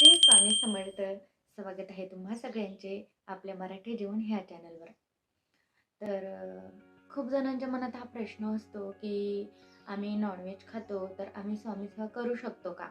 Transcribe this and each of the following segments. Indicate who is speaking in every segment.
Speaker 1: श्री स्वामी समर्थ. स्वागत आहे तुम्हा सगळ्यांचे आपल्या मराठी जीवन ह्या चॅनलवर तर खूप जणांच्या मनात हा प्रश्न असतो की आम्ही नॉनव्हेज खातो तर आम्ही स्वामी सेवा करू शकतो का?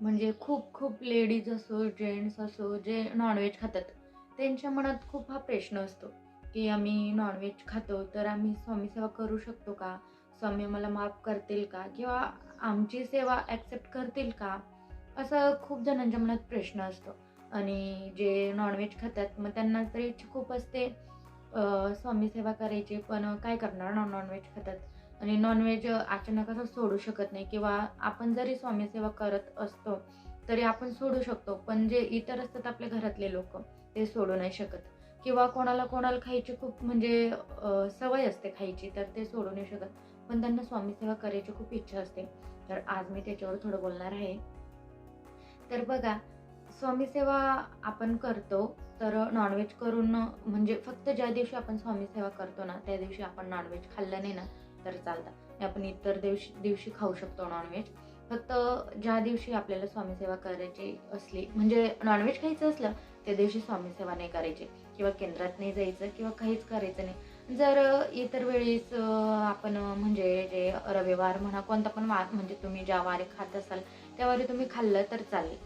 Speaker 1: म्हणजे खूप खूप लेडीज असो जेंट्स असो जे नॉनव्हेज खातात त्यांच्या मनात खूप हा प्रश्न असतो की आम्ही नॉनव्हेज खातो तर आम्ही स्वामी सेवा करू शकतो का? स्वामी मला माफ करतील का? किंवा आमची सेवा ॲक्सेप्ट करतील का? असं खूप जणांच्या मनात प्रश्न असतो. आणि जे नॉनव्हेज खातात मग त्यांना तर इच्छा खूप असते स्वामीसेवा स्वामी सेवा करायची पण काय करणार नॉन नॉनव्हेज खातात? आणि नॉनव्हेज अचानक असं सोडू शकत नाही किंवा आपण जरी स्वामी सेवा करत असतो तरी आपण सोडू शकतो पण जे इतर असतात आपल्या घरातले लोक ते सोडू नाही शकत. किंवा कोणाला कोणाला खायची खूप म्हणजे सवय असते खायची तर ते सोडू नाही शकत. पण त्यांना स्वामी सेवा करायची खूप इच्छा असते. तर आज मी त्याच्यावर थोडं बोलणार आहे. तर बघा स्वामी सेवा आपण करतो तर नॉनव्हेज करून म्हणजे फक्त ज्या दिवशी आपण स्वामी सेवा करतो ना त्या दिवशी आपण नॉनव्हेज खाल्लं नाही ना तर चालतं. म्हणजे आपण इतर दिवशी दिवशी खाऊ शकतो नॉनव्हेज फक्त ज्या दिवशी आपल्याला स्वामी सेवा करायची असली म्हणजे नॉनव्हेज खायचं असलं त्या दिवशी स्वामी सेवा नाही करायची. किंवा केंद्रात नाही जायचं किंवा काहीच करायचं नाही. जर इतर वेळेस आपण म्हणजे जे रविवार म्हणा कोणता पण वार म्हणजे तुम्ही ज्या वारी खात असाल त्या वारी तुम्ही खाल्लं तर चालेल.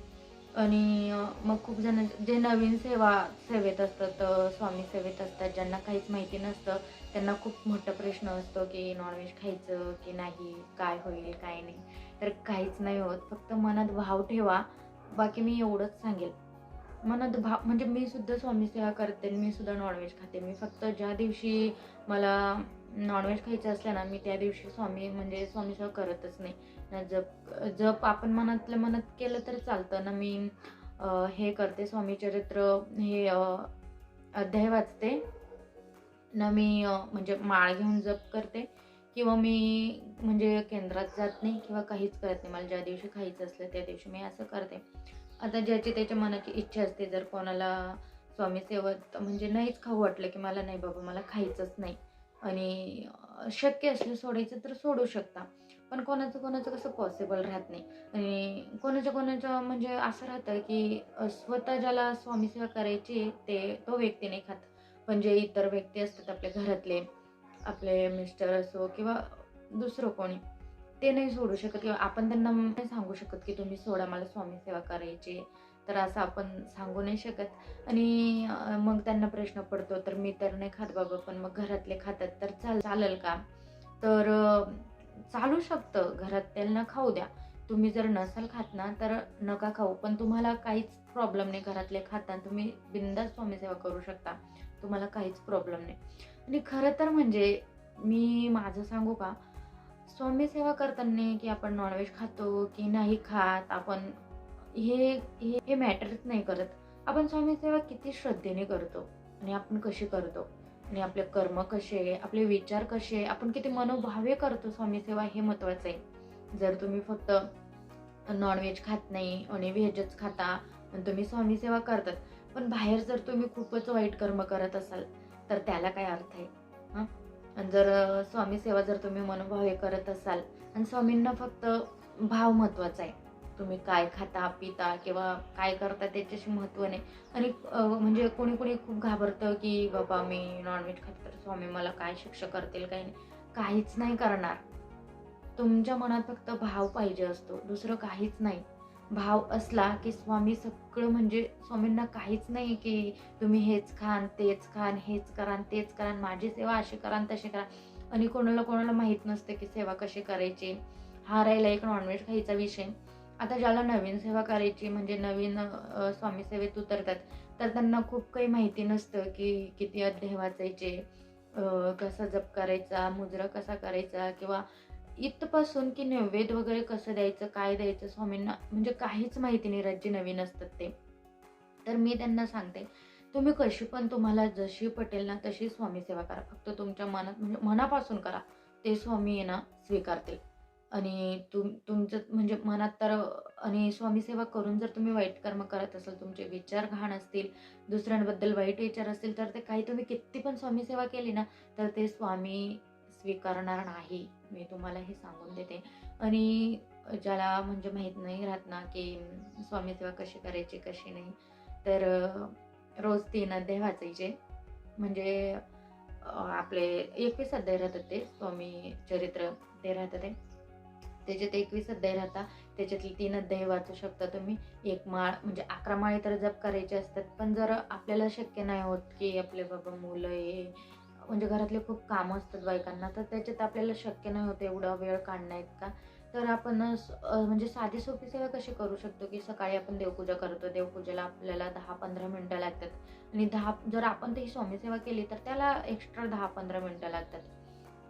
Speaker 1: आणि मग खूप जण जे नवीन सेवा सेवेत असतात स्वामी सेवेत असतात ज्यांना काहीच माहिती नसतं त्यांना खूप मोठा प्रश्न असतो की नॉनव्हेज खायचं की नाही काय होईल काय नाही. तर काहीच नाही होत फक्त मनात भाव ठेवा. बाकी मी एवढंच सांगेल. मनात भाव म्हणजे मी सुद्धा स्वामी सेवा करते आणि मी सुद्धा नॉनव्हेज खाते. मी फक्त ज्या दिवशी मला नॉनव्हेज खायचं असलं ना मी त्या दिवशी स्वामी म्हणजे स्वामी सेवा करतच नाही. ना जप जप आपण मनातल्या मनात केलं तर चालतं. ना मी हे करते स्वामी चरित्र हे अध्याय वाचते. ना मी म्हणजे माळ घेऊन जप करते. किंवा मी म्हणजे केंद्रात जात नाही किंवा काहीच करत नाही. मला ज्या दिवशी खायचं असलं त्या दिवशी मी असं करते. आता ज्याची त्याच्या मनाची इच्छा असते जर कोणाला स्वामी सेवत म्हणजे नाहीच खाऊ वाटलं की मला नाही बाबा मला खायचंच नाही. आणि शक्य असलं सोडायचं तर सोडू शकता. पण कोणाचं कोणाचं कसं पॉसिबल राहत नाही. आणि कोणाचं कोणाचं म्हणजे असं राहतं की स्वतः ज्याला स्वामी सेवा करायची ते तो व्यक्ती नाही खात. पण जे इतर व्यक्ती असतात आपल्या घरातले आपले मिस्टर असो किंवा दुसरं कोणी ते नाही सोडू शकत किंवा आपण त्यांना नाही सांगू शकत की तुम्ही सोडा मला स्वामी सेवा करायची तर असं आपण सांगू नाही शकत. आणि मग त्यांना प्रश्न पडतो तर मी तर नाही खात बाबा पण मग घरातले खातात तर चाल चालेल का? तर चालू शकतं. घरात त्यांना खाऊ द्या. तुम्ही जर नसाल खात ना तर नका खाऊ. पण तुम्हाला काहीच प्रॉब्लेम नाही घरातले खाता तुम्ही बिंदास स्वामी सेवा करू शकता. तुम्हाला काहीच प्रॉब्लेम नाही. आणि खरं तर म्हणजे मी माझं सांगू का? स्वामी सेवा करताना की आपण नॉनव्हेज खातो की नाही खात आपण हे हे हे मॅटरच नाही करत. आपण स्वामी सेवा किती श्रद्धेने करतो आणि आपण कशी करतो? आणि आपले कर्म कसे आपले विचार कसे आपण किती मनोभावे करतो स्वामी सेवा हे महत्वाचं आहे. जर तुम्ही फक्त नॉनव्हेज खात नाही आणि व्हेजच खाता आणि तुम्ही स्वामी सेवा करतात पण बाहेर जर तुम्ही खूपच वाईट कर्म करत असाल तर त्याला काय अर्थ आहे? हां? आणि जर स्वामी सेवा जर तुम्ही मनोभावे करत असाल आणि स्वामींना फक्त भाव महत्त्वाचा आहे. तुम्ही काय खाता पिता किंवा काय करता त्याच्याशी महत्त्व नाही. आणि म्हणजे कोणी कोणी खूप घाबरतं की बाबा मी नॉनव्हेज खात तर स्वामी मला काय शिक्षा करतील काही नाही. काहीच नाही करणार. तुमच्या मनात फक्त भाव पाहिजे असतो. दुसरं काहीच नाही. भाव असला की स्वामी सगळं म्हणजे स्वामींना काहीच नाही की तुम्ही हेच खान तेच खान हेच करान तेच करान माझी सेवा अशी करान तशी करा आणि कोणाला कोणाला माहीत नसते की सेवा कशी करायची. हा राहिला एक नॉनव्हेज खायचा विषय. आता ज्याला नवीन सेवा करायची म्हणजे नवीन स्वामी सेवेत उतरतात तर त्यांना खूप काही माहिती नसतं की किती अध्याय वाचायचे कसा जप करायचा मुजरा कसा करायचा किंवा इथपासून की नैवेद्य वगैरे कसं द्यायचं काय द्यायचं स्वामींना म्हणजे काहीच माहिती नाही राज्य नवीन असतात ते. तर मी त्यांना सांगते तुम्ही कशी पण तुम्हाला जशी पटेल ना तशी स्वामी सेवा करा. फक्त तुमच्या मनात म्हणजे मनापासून करा. ते स्वामी आहे ना स्वीकारतील. आणि तुम तुमचं म्हणजे मनात तर आणि स्वामी सेवा करून जर तुम्ही वाईट कर्म करत असाल तुमचे विचार घाण असतील दुसऱ्यांबद्दल वाईट विचार असतील तर ते काही तुम्ही किती पण स्वामी सेवा केली ना तर ते स्वामी स्वीकारणार नाही. मी तुम्हाला हे सांगून देते. आणि ज्याला म्हणजे माहीत नाही राहत ना की स्वामी सेवा कशी करायची कशी नाही तर रोज तीन अध्याय वाचायचे. म्हणजे आपले एकवीस अध्याय राहतात ते स्वामी चरित्र ते राहतं ते. त्याच्यात एकवीस अध्याय राहतात त्याच्यातले तीन अध्याय वाचू शकता तुम्ही. एक माळ म्हणजे अकरा माळी तर जप करायचे असतात पण जर आपल्याला शक्य नाही होत की आपले बाबा मुलं हे म्हणजे घरातले खूप कामं असतात बायकांना तर त्याच्यात आपल्याला शक्य नाही होतं एवढा वेळ काढण्यात का तर आपण म्हणजे साधी सोपी सेवा कशी करू शकतो की सकाळी आपण देवपूजा करतो देवपूजेला आपल्याला दहा पंधरा मिनटं लागतात. आणि दहा जर आपण ती स्वामीसेवा केली तर त्याला एक्स्ट्रा दहा पंधरा मिनटं लागतात.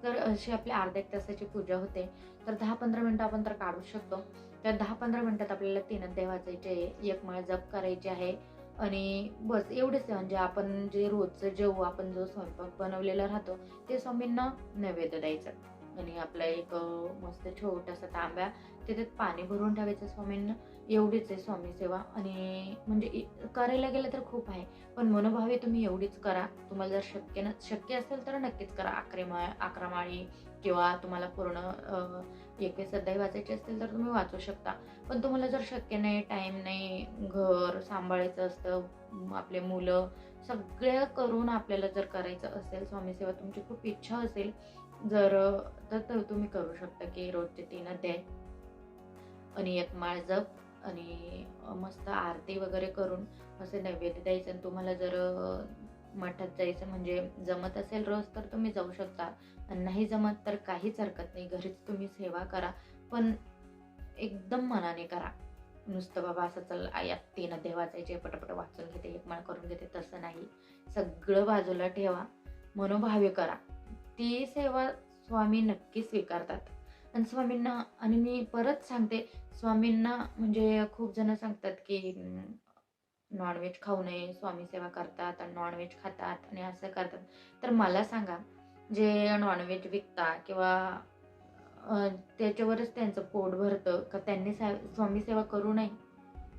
Speaker 1: तर अशी आपली अर्ध्या एक तासाची पूजा होते. तर दहा पंधरा मिनटं आपण तर काढू शकतो. तर दहा पंधरा मिनटात आपल्याला तीन देवाचे वाचायचे आहे एक माळ जप करायची आहे. आणि बस एवढेच म्हणजे आपण जे रोजचं जेवू आपण जो स्वयंपाक बनवलेला राहतो ते स्वामींना नैवेद्य द्यायचं. आणि आपला एक मस्त छोटासा तांब्या त्याच्यात पाणी भरून ठेवायचं स्वामींना. एवढीच आहे स्वामी सेवा. आणि म्हणजे करायला गेलं तर खूप आहे. पण मनोभावे तुम्ही एवढीच करा. तुम्हाला जर शक्य न शक्य असेल तर नक्कीच करा. अकरा माळ अकरा माळी किंवा तुम्हाला पूर्ण अं, एकवीस अध्याय वाचायचे असतील तर तुम्ही वाचू शकता. पण तुम्हाला जर शक्य नाही टाईम नाही घर सांभाळायचं असतं आपले मुलं सगळं करून आपल्याला जर करायचं असेल स्वामीसेवा तुमची खूप इच्छा असेल जर तर तर तुम्ही करू शकता की रोजचे तीन अध्याय आणि एक माळ जप आणि मस्त आरती वगैरे करून असे नैवेद्य द्यायचं आणि तुम्हाला जर मठात जायचं म्हणजे जमत असेल रोज तर तुम्ही जाऊ शकता. आणि नाही जमत तर काहीच हरकत नाही. घरीच तुम्ही सेवा करा. पण एकदम मनाने करा. नुसतं बाबा असं चल आयात ते तीन वाचायचे पटपट वाचून घेते एक माळ करून घेते तसं नाही. सगळं बाजूला ठेवा. मनोभावे करा. ती सेवा स्वामी नक्की स्वीकारतात. आणि स्वामींना आणि मी परत सांगते स्वामींना म्हणजे खूप जण सांगतात की नॉनव्हेज खाऊ नये स्वामी सेवा करतात आणि नॉनव्हेज खातात आणि असं करतात. तर मला सांगा जे नॉनव्हेज विकता किंवा त्याच्यावरच त्यांचं पोट भरतं का त्यांनी सा स्वामी सेवा करू नये?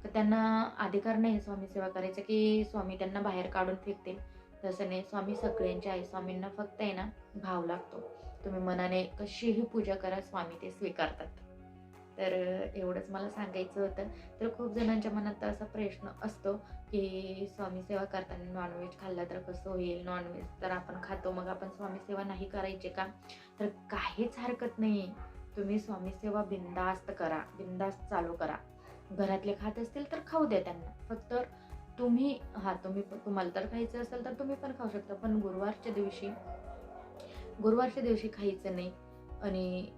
Speaker 1: का त्यांना अधिकार नाही स्वामी सेवा करायचा की स्वामी त्यांना बाहेर काढून फेकतील? तसं नाही स्वामी सगळ्यांचे आहे स्वामींना फक्त आहे ना भाव लागतो. तुम्ही मनाने कशीही पूजा करा स्वामी ते स्वीकारतात. तर एवढंच मला सांगायचं होतं. तर खूप जणांच्या मनात असा प्रश्न असतो की स्वामी सेवा करताना नॉनव्हेज खाल्लं तर कसं होईल? नॉनव्हेज तर आपण खातो मग आपण स्वामी सेवा नाही करायची का? तर काहीच हरकत नाही. तुम्ही स्वामी सेवा बिंदास्त करा बिंदास्त चालू करा. घरातले खात असतील तर खाऊ द्या त्यांना. फक्त तुम्ही हा तुम्ही तुम्हाला तर खायचं असेल तर तुम्ही पण खाऊ शकता पण गुरुवारच्या दिवशी गुरुवारच्या दिवशी खायचं नाही. आणि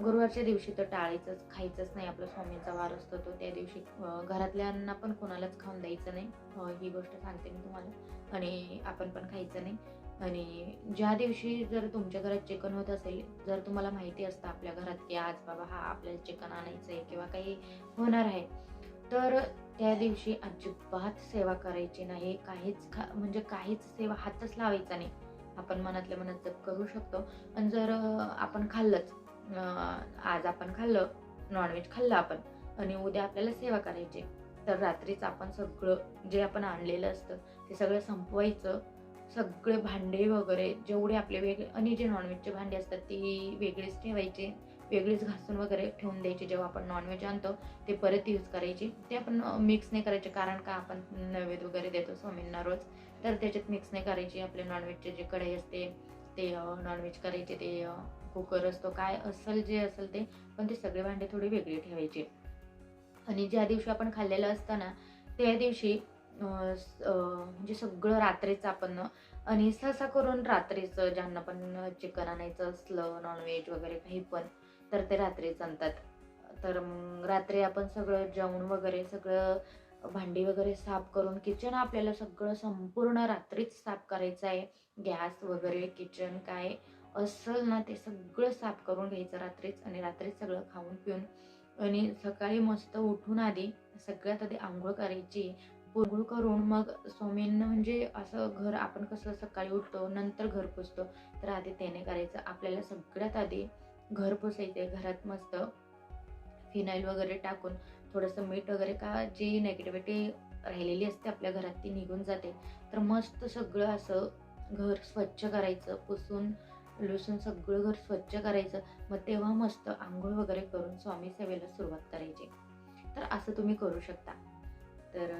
Speaker 1: गुरुवारच्या दिवशी तर टाळायचंच खायचंच नाही. आपला स्वामींचा वार असतो तो त्या दिवशी घरातल्यांना पण कोणालाच खाऊन द्यायचं नाही. ही गोष्ट सांगते मी तुम्हाला. आणि आपण पण खायचं नाही. आणि ज्या दिवशी जर तुमच्या घरात चिकन होत असेल जर तुम्हाला माहिती असतं आपल्या घरात की आज बाबा हा आपल्याला चिकन आणायचं आहे किंवा काही होणार आहे तर त्या दिवशी अजिबात सेवा करायची नाही. काहीच खा म्हणजे काहीच सेवा हातच लावायचा नाही. आपण मनातल्या मनात जप करू शकतो. पण जर आपण खाल्लंच आज आपण खाल्लं नॉनव्हेज खाल्लं आपण. आणि उद्या आपल्याला सेवा करायची तर रात्रीच आपण सगळं जे आपण आणलेलं असतं ते सगळं संपवायचं. सगळे भांडे वगैरे जेवढे आपले वेगळे आणि जे नॉनव्हेजचे भांडे असतात ती वेगळीच ठेवायचे. वेगळीच घासून वगैरे ठेवून द्यायची जेव्हा आपण नॉनव्हेज आणतो ते परत यूज करायची. ते आपण मिक्स नाही करायचे कारण का आपण नैवेद्य वगैरे देतो स्वामींना रोज. तर त्याच्यात मिक्स नाही करायची आपले नॉनव्हेजचे जे कढई असते ते नॉनव्हेज करायचे ते कुकर असतो काय असेल जे असेल ते पण ते सगळे भांडे थोडे वेगळे ठेवायचे. आणि ज्या दिवशी आपण खाल्लेलं असतं ना त्या दिवशी म्हणजे सगळं रात्रीचं आपण आणि सहसा करून रात्रीचं ज्यांना पण चिकन आणायचं असलं नॉनव्हेज वगैरे काही पण तर ते रात्रीच आणतात. तर मग रात्री आपण सगळं जेवण वगैरे सगळं भांडी वगैरे साफ करून किचन आपल्याला सगळं संपूर्ण रात्रीच साफ करायचं आहे. गॅस वगैरे किचन काय असल ना ते सगळं साफ करून घ्यायचं रात्रीच आणि रात्रीच सगळं खाऊन पिऊन. आणि सकाळी मस्त उठून आधी सगळ्यात आधी आंघोळ करायची. आंघोळ करून मग स्वामींना म्हणजे असं घर आपण कसं सकाळी उठतो नंतर घर पुसतो तर आधी त्याने करायचं. आपल्याला सगळ्यात आधी घर पुसायचे घरात मस्त. फिनाईल वगैरे टाकून थोडंसं मीठ वगैरे का जी नेगेटिव्हिटी राहिलेली असते आपल्या घरात ती निघून जाते. तर मस्त सगळं असं घर स्वच्छ करायचं पुसून लसूण सगळं घर स्वच्छ करायचं. मग तेव्हा मस्त आंघोळ वगैरे करून स्वामी सेवेला सुरुवात करायची. तर असं तुम्ही करू शकता. तर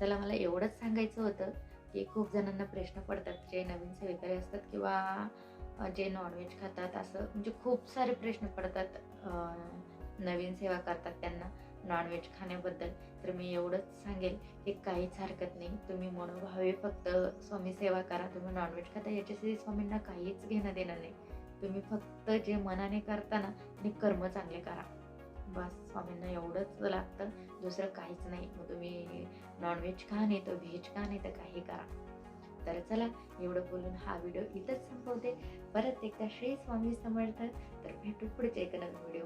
Speaker 1: चला मला एवढंच सांगायचं होतं की खूप जणांना प्रश्न पडतात जे नवीन सेवेकरी असतात किंवा जे नॉनव्हेज खातात असं. म्हणजे खूप सारे प्रश्न पडतात नवीन सेवा करतात त्यांना. नॉनव्हेज खाण्याबद्दल तर मी एवढंच सांगेल की काहीच हरकत नाही. तुम्ही मनोभावे फक्त स्वामी सेवा करा. तुम्ही नॉनव्हेज खाता याच्यासाठी स्वामींना काहीच घेणं देणं नाही. तुम्ही फक्त जे मनाने करता ना ते कर्म चांगले करा. बस स्वामींना एवढंच लागतं. दुसरं काहीच नाही. मग तुम्ही नॉनव्हेज खा नाही तर व्हेज खा नाही तर काही करा. तर चला एवढं बोलून हा व्हिडिओ इथंच संपवते. परत एकदा श्री स्वामी समर्थ. तर भेटू पुढच्या एका नवीन व्हिडिओ